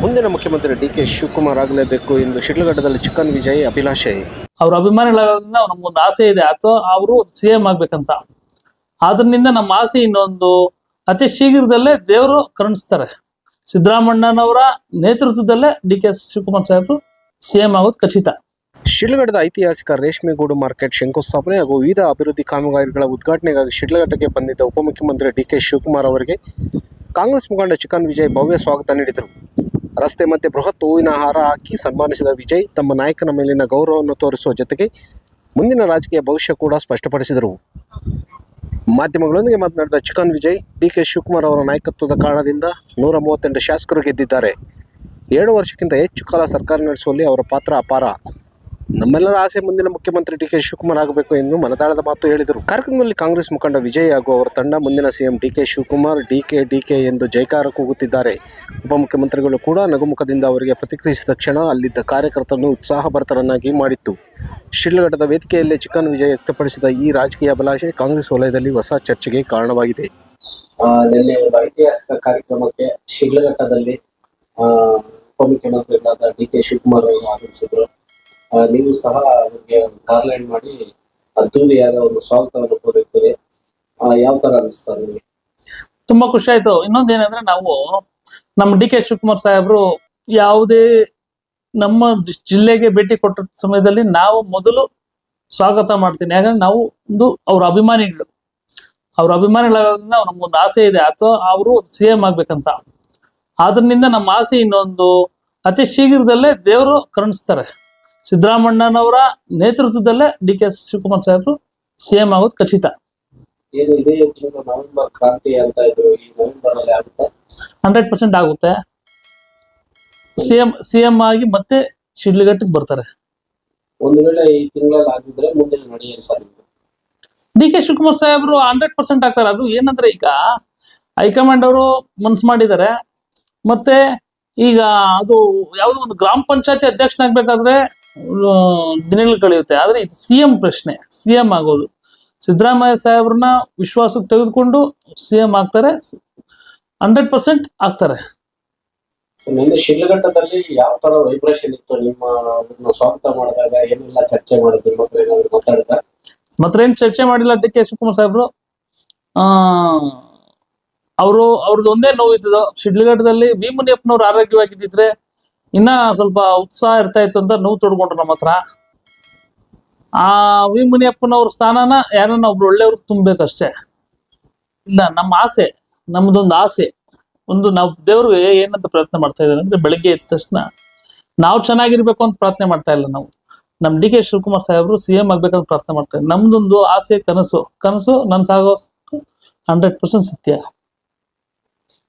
ಮುಂದಿನ ಮುಖ್ಯಮಂತ್ರಿ D K Shivakumar ಆಗಲೇಬೇಕು ಎಂದು ಶಿಡ್ಲಘಟ್ಟದಲ್ಲಿ ಚಿಕ್ಕನ್ ವಿಜಯ್ ಅಭಿಲಾಷೆ. ಅವ್ರ ಅಭಿಮಾನಿಗಳಾಗೋದ್ರಿಂದ ನಮ್ಗೊಂದು ಆಸೆ ಇದೆ. ಅಥವಾ ಅವರು ಸಿ ಎಂ ಆಗ್ಬೇಕಂತ. ಅದರಿಂದ ನಮ್ಮ ಆಸೆ ಇನ್ನೊಂದು. ಅತಿ ಶೀಘ್ರದಲ್ಲೇ ದೇವರು ಕರುಣಿಸ್ತಾರೆ. ಸಿದ್ದರಾಮಣ್ಣನವರ ನೇತೃತ್ವದಲ್ಲೇ ಡಿ ಕೆ ಶಿವಕುಮಾರ್ ಸಾಹೇಬರು ಸಿಎಂ ಆಗೋದು ಖಚಿತ. ಶಿಡ್ಲಘಟ್ಟದ ಐತಿಹಾಸಿಕ ರೇಷ್ಮೆಗೂಡು ಮಾರ್ಕೆಟ್ ಶಂಕುಸ್ಥಾಪನೆ ಹಾಗೂ ವಿವಿಧ ಅಭಿವೃದ್ಧಿ ಕಾಮಗಾರಿಗಳ ಉದ್ಘಾಟನೆಗಾಗಿ ಶಿಡ್ಲಘಟ್ಟಕ್ಕೆ ಬಂದಿದ್ದ ಉಪಮುಖ್ಯಮಂತ್ರಿ ಡಿ ಕೆ ಶಿವಕುಮಾರ್ ಅವರಿಗೆ ಕಾಂಗ್ರೆಸ್ ಮುಖಂಡ ಚಿಕನ್ ವಿಜಯ್ ಭವ್ಯ ಸ್ವಾಗತ ನೀಡಿದರು. ರಸ್ತೆ ಮತ್ತೆ ಬೃಹತ್ ಹೂವಿನ ಹಾರ ಹಾಕಿ ಸನ್ಮಾನಿಸಿದ ವಿಜಯ್ ತಮ್ಮ ನಾಯಕನ ಮೇಲಿನ ಗೌರವವನ್ನು ತೋರಿಸುವ ಜೊತೆಗೆ ಮುಂದಿನ ರಾಜಕೀಯ ಭವಿಷ್ಯ ಕೂಡ ಸ್ಪಷ್ಟಪಡಿಸಿದರು. ಮಾಧ್ಯಮಗಳೊಂದಿಗೆ ಮಾತನಾಡಿದ chicken Vijay D K Shivakumar ಅವರ ನಾಯಕತ್ವದ ಕಾರಣದಿಂದ ನೂರ ಮೂವತ್ತೆಂಟು ಶಾಸಕರು ಗೆದ್ದಿದ್ದಾರೆ. ಎರಡು ವರ್ಷಕ್ಕಿಂತ ಹೆಚ್ಚು ಕಾಲ ಸರ್ಕಾರ ನಡೆಸುವಲ್ಲಿ ಅವರ ಪಾತ್ರ ಅಪಾರ. ನಮ್ಮೆಲ್ಲರ ಆಸೆ ಮುಂದಿನ ಮುಖ್ಯಮಂತ್ರಿ ಡಿ ಕೆ ಶಿವಕುಮಾರ್ ಆಗಬೇಕು ಎಂದು ಮನದಾಳದ ಮಾತು ಹೇಳಿದರು. ಕಾರ್ಯಕ್ರಮದಲ್ಲಿ ಕಾಂಗ್ರೆಸ್ ಮುಖಂಡ ವಿಜಯ್ ಹಾಗೂ ಅವರ ತಂಡ ಮುಂದಿನ CM D K Shivakumar, D K D K ಎಂದು ಜೈಕಾರ ಕೂಗುತ್ತಿದ್ದಾರೆ ಉಪಮುಖ್ಯಮಂತ್ರಿಗಳು ಕೂಡ ನಗುಮುಖದಿಂದ ಅವರಿಗೆ ಪ್ರತಿಕ್ರಿಯಿಸಿದ ಕ್ಷಣ ಅಲ್ಲಿದ್ದ ಕಾರ್ಯಕರ್ತರನ್ನು ಉತ್ಸಾಹಭರಿತರನ್ನಾಗಿ ಮಾಡಿತ್ತು. ಶಿಡ್ಲಘಟ್ಟದ ವೇದಿಕೆಯಲ್ಲೇ ಚಿಕನ್ ವಿಜಯ್ ವ್ಯಕ್ತಪಡಿಸಿದ ಈ ರಾಜಕೀಯ ಅಭಿಲಾಷೆ ಕಾಂಗ್ರೆಸ್ ವಲಯದಲ್ಲಿ ಹೊಸ ಚರ್ಚೆಗೆ ಕಾರಣವಾಗಿದೆ. ನಿನ್ನೆ ಒಂದು ಐತಿಹಾಸಿಕ ಕಾರ್ಯಕ್ರಮಕ್ಕೆ ಶಿಡ್ಲಘಟ್ಟದಲ್ಲಿ ಉಪಮುಖ್ಯಮಂತ್ರಿಗಳಾದ ಡಿ ಕೆ ಶಿವಕುಮಾರ್ ಅವರು ಆಗಮಿಸಿದ್ರು. ನೀವು ಸಹ ಅವ್ರಿಗೆ ಗಾರ್ಲ್ಯಾಂಡ್ ಮಾಡಿ ಅದ್ದೂರಿಯಾದ ಒಂದು ಸ್ವಾಗತವನ್ನು ಕೋರಿರ್ತೀರಿ. ಯಾವ ತರ ಅನಿಸ್ತಾರೆ ತುಂಬಾ ಖುಷಿ ಆಯ್ತು. ಇನ್ನೊಂದೇನಂದ್ರೆ ನಾವು ನಮ್ಮ ಡಿ ಕೆ ಶಿವಕುಮಾರ್ ಸಾಹೇಬ್ರು ಯಾವುದೇ ನಮ್ಮ ಜಿಲ್ಲೆಗೆ ಭೇಟಿ ಕೊಟ್ಟ ಸಮಯದಲ್ಲಿ ನಾವು ಮೊದಲು ಸ್ವಾಗತ ಮಾಡ್ತೀನಿ. ಯಾಕಂದ್ರೆ ನಾವು ಒಂದು ಅವ್ರ ಅಭಿಮಾನಿಗಳು. ಅವ್ರ ಅಭಿಮಾನಿಗಳಾಗೋದ್ರಿಂದ ನಮ್ಗೊಂದು ಆಸೆ ಇದೆ. ಅಥವಾ ಅವರು ಸಿ ಎಂ ಆಗ್ಬೇಕಂತ. ಅದರಿಂದ ನಮ್ಮ ಆಸೆ ಇನ್ನೊಂದು. ಅತಿ ಶೀಘ್ರದಲ್ಲೇ ದೇವರು ಕರುಣಿಸ್ತಾರೆ. ಸಿದ್ದರಾಮಣ್ಣನವರ ನೇತೃತ್ವದಲ್ಲೇ ಡಿ ಕೆ ಶಿವಕುಮಾರ್ ಸಾಹೇಬರು ಸಿಎಂ ಆಗೋದು ಖಚಿತ. ಹಂಡ್ರೆಡ್ ಪರ್ಸೆಂಟ್ ಆಗುತ್ತೆ. ಸಿಎಂ ಸಿಎಂ ಆಗಿ ಮತ್ತೆ ಶಿಡ್ಲಿಘಟ್ಟಿಗೆ ಬರ್ತಾರೆ. ಒಂದು ವೇಳೆ ಈ ತಿಂಗಳಲ್ಲಿ ಆಗಿದ್ರೆ ಮುಂದಿನ ನಡೆಯಲು ಸಾಧ್ಯ ಡಿ ಕೆ ಶಿವಕುಮಾರ್ ಸಾಹೇಬರು ಹಂಡ್ರೆಡ್ ಪರ್ಸೆಂಟ್ ಆಗ್ತಾರೆ. ಅದು ಏನಂದ್ರೆ ಈಗ ಹೈಕಮಾಂಡ್ ಅವರು ಮನ್ಸು ಮಾಡಿದ್ದಾರೆ. ಮತ್ತೆ ಈಗ ಅದು ಯಾವುದೋ ಒಂದು ಗ್ರಾಮ ಪಂಚಾಯತಿ ಅಧ್ಯಕ್ಷನಾಗ್ಬೇಕಾದ್ರೆ ದಿನಗಳು ಕಳೆಯುತ್ತೆ. ಆದ್ರೆ ಇದು ಸಿ ಎಂ ಪ್ರಶ್ನೆ. ಸಿ ಎಂ ಆಗೋದು. ಸಿದ್ದರಾಮಯ್ಯ ಸಾಹೇಬ್ರನ್ನ ವಿಶ್ವಾಸಕ್ಕೆ ತೆಗೆದುಕೊಂಡು ಸಿ ಎಂ ಆಗ್ತಾರೆ. ಹಂಡ್ರೆಡ್ ಪರ್ಸೆಂಟ್ ಆಗ್ತಾರೆ. ನಿನ್ನೆ ಶಿಡ್ಲಘಟ್ಟದಲ್ಲಿ ಯಾವ ತರ ವೈಬ್ರೇಷನ್ ಇತ್ತು? ನಿಮ್ಮ ಸ್ವಾಗತ ಮಾಡಿದಾಗ ಏನೆಲ್ಲ ಚರ್ಚೆ ಮಾಡಿದ್ರು? ಮತ್ತೆ ಏನಾದ್ರು ಮಾತಾಡಿದ್ರ? ಮಾತ್ರ ಏನ್ ಚರ್ಚೆ ಮಾಡಿಲ್ಲ ಡಿ ಕೆ ಶಿವಕುಮಾರ್ ಸಾಹೇಬ್ರು. ಅವರು ಅವ್ರದ್ದು ಒಂದೇ ನೋವು ಇದ್ದು ಶಿಡ್ಲಘಟ್ಟದಲ್ಲಿ ಭೀಮುನಿಯಪ್ಪನವ್ರು ಮುನಿಯಪ್ಪನವ್ರು ಆರೋಗ್ಯವಾಗಿದ್ದಿದ್ರೆ ಇನ್ನ ಸ್ವಲ್ಪ ಉತ್ಸಾಹ ಇರ್ತಾ ಇತ್ತು ಅಂತ ನೋವು ತೊಡ್ಕೊಂಡ್ರು ನಮ್ಮ ಹತ್ರ. ಆ ವಿ ಮುನಿಯಪ್ಪನವ್ರ ಸ್ಥಾನನ ಯಾರನ್ನ ಒಬ್ರು ಒಳ್ಳೆಯವ್ರು ತುಂಬಬೇಕಷ್ಟೇ. ಇಲ್ಲ, ನಮ್ಮ ಆಸೆ, ನಮ್ದೊಂದು ಆಸೆ. ಒಂದು ನಾವು ದೇವ್ರಿಗೆ ಏನಂತ ಪ್ರಯತ್ನ ಮಾಡ್ತಾ ಇದ್ದಾರೆ ಅಂದ್ರೆ ಬೆಳಗ್ಗೆ ಎದ್ದ ತಕ್ಷಣ ನಾವು ಚೆನ್ನಾಗಿರ್ಬೇಕು ಅಂತ ಪ್ರಾರ್ಥನೆ ಮಾಡ್ತಾ ಇಲ್ಲ ನಾವು. ನಮ್ಮ ಡಿ ಕೆ ಶಿವಕುಮಾರ್ ಸಾಹೇಬರು ಸಿ ಎಂ ಆಗ್ಬೇಕಂತ ಪ್ರಾರ್ಥನೆ ಮಾಡ್ತಾರೆ ನಮ್ದೊಂದು ಆಸೆ, ಕನಸು. ಕನಸು ನನ್ ಸಾಗೋ ಹಂಡ್ರೆಡ್ ಪರ್ಸೆಂಟ್ ಸತ್ಯ.